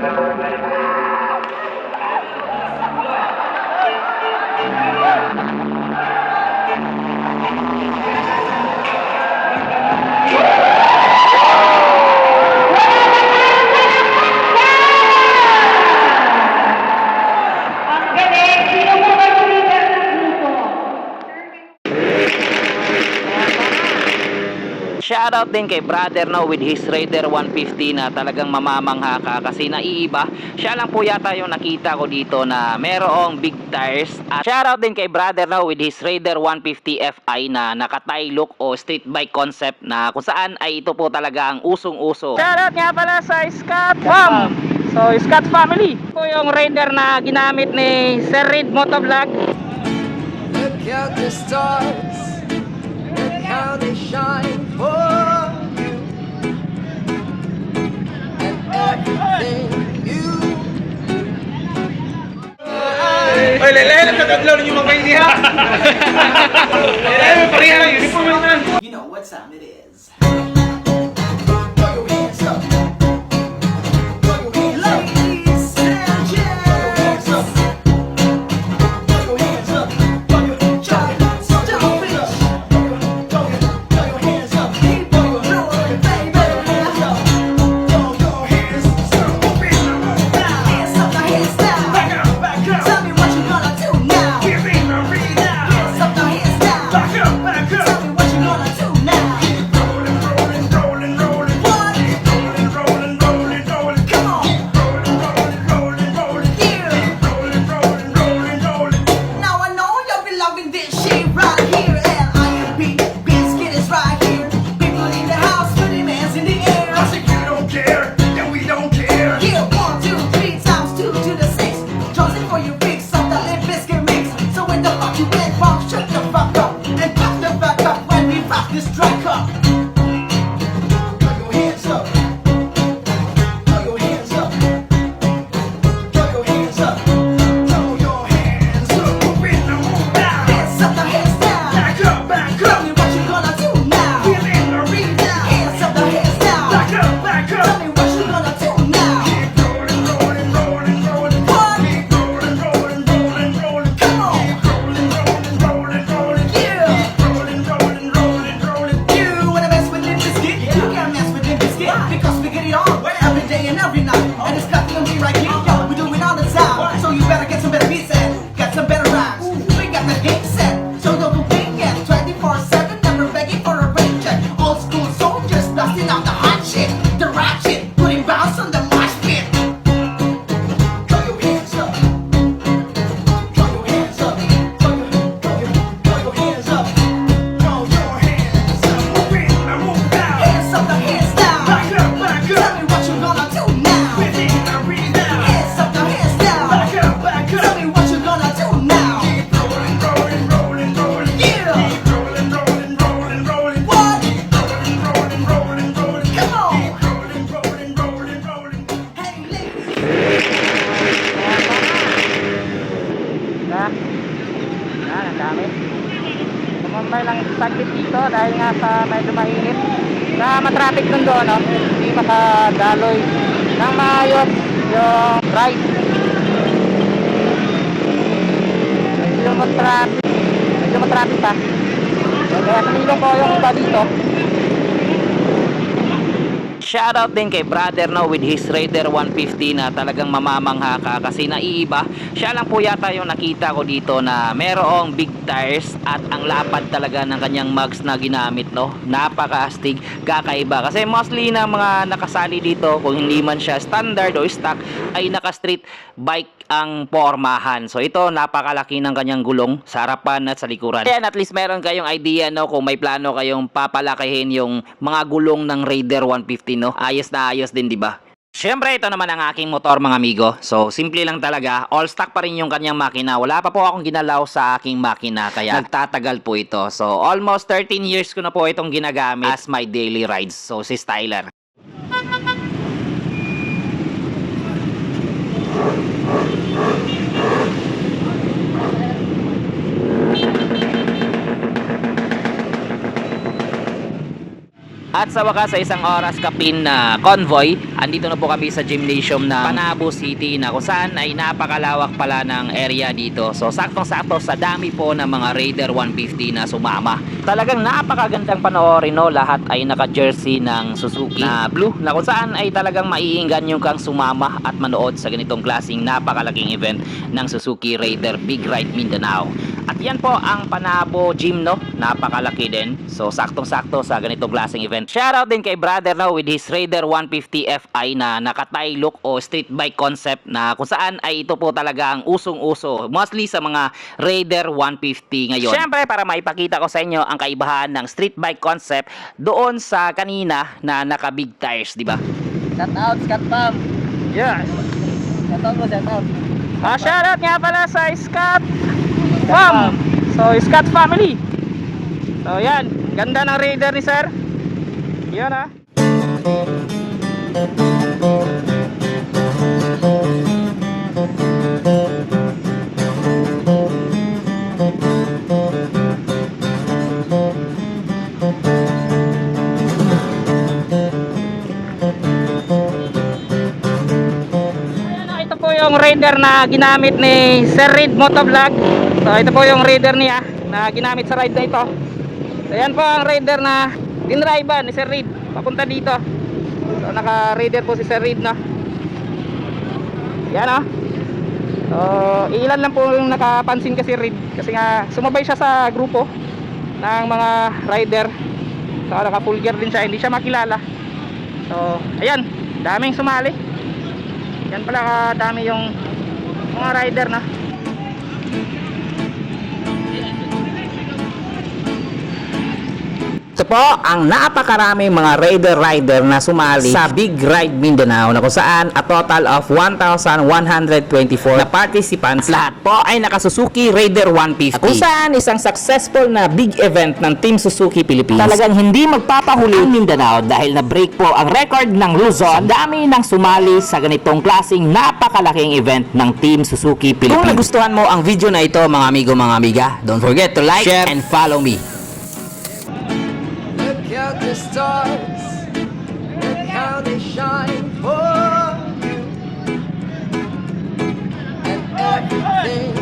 Thank you. Shoutout din kay brother no with his Raider 150 na talagang mamamangha ka kasi naiiba. Siya lang po yata yung nakita ko dito na merong big tires. At shoutout din kay brother no with his Raider 150 Fi na naka-tie look o street bike concept na kung saan ay ito po talaga ang usong-uso. Shoutout nga pala sa Scott Fam! So Scott Family po yung Raider na ginamit ni Sir Reed Motovlog. Look at the stars, how they shine for you. And everything you Oy, lele, nagkakadlaw ninyo mga diha. Lele, pareha lang, uniform lang. You know what time it is. Medyo mainit. Sa matraffic nun doon, no? Hindi makadaloy ng maayos yung ride. Medyo matraffic. Medyo matraffic pa. Kaya kanilong ko yung iba dito. Shoutout din kay brother no with his Raider 150 na talagang mamamangha ka kasi naiiba. Siya lang po yata yung nakita ko dito na merong big tires at ang lapad talaga ng kanyang mugs na ginamit no. Napaka-astig, kakaiba. Kasi mostly na mga nakasali dito kung hindi man siya standard o stock ay naka-street bike ang pormahan. So ito napakalaki ng kanyang gulong sa harapan at sa likuran. Ayan at least meron kayong idea no kung may plano kayong papalakihin yung mga gulong ng Raider 150 no. Ayos na ayos din 'di ba? Siyempre, ito naman ang aking motor mga amigo. So, simple lang talaga. All stock pa rin yung kanyang makina. Wala pa po akong ginalaw sa aking makina. Kaya nagtatagal po ito. So, almost 13 years ko na po itong ginagamit as my daily rides. So, si Styler. At sa wakas sa isang oras kapin na convoy, andito na po kami sa gymnasium ng Panabo City na kung saan ay napakalawak pala ng area dito. So saktong-sakto sa dami po ng mga Raider 150 na sumama. Talagang napakagandang panoorin no, lahat ay naka-jersey ng Suzuki na blue na kung saan ay talagang maiinggan yung kang sumama at manood sa ganitong klaseng napakalaking event ng Suzuki Raider Big Ride Mindanao. At yan po ang Panabo Gym, no? Napakalaki din. So, saktong-sakto sa ganitong klaseng event. Shoutout din kay brother, no? With his Raider 150 Fi na nakatay look o street bike concept na kung saan ay ito po talaga ang usong-uso. Mostly sa mga Raider 150 ngayon. Siyempre, para maipakita ko sa inyo ang kaibahan ng street bike concept doon sa kanina na naka-big tires, di ba? Shout out, Scott Pam. Yes. Shout out mo, shout out. Ah, shoutout nga pala sa Scott Fam. So, Scott family. So, yan. Ganda ng Raider ni Sir. Yan ah. Ito po yung Raider na ginamit ni Sir Reed Motovlog. So ito po yung Raider niya na ginamit sa ride na ito. So yan po ang Raider na dinriban ni Sir Reed papunta dito. So naka Raider po si Sir Reed no. Yan oh. So ilan lang po yung nakapansin kasi Reed kasi nga sumabay siya sa grupo ng mga rider. So naka full gear din siya, hindi siya makilala. So ayan, daming sumali. Yan pala kadami yung mga rider na. Ito po ang napakaraming mga Raider rider na sumali sa Big Ride Mindanao na kung saan a total of 1,124 na participants. Lahat po ay nakasuzuki Raider 150. Kung saan isang successful na big event ng Team Suzuki Philippines. Talagang hindi magpapahuli ang Mindanao dahil na-break po ang record ng Luzon. Sa dami ng sumali sa ganitong klaseng napakalaking event ng Team Suzuki Philippines. Kung nagustuhan mo ang video na ito mga amigo mga amiga, don't forget to like, share, and follow me. the stars Look how they shine for you. And everything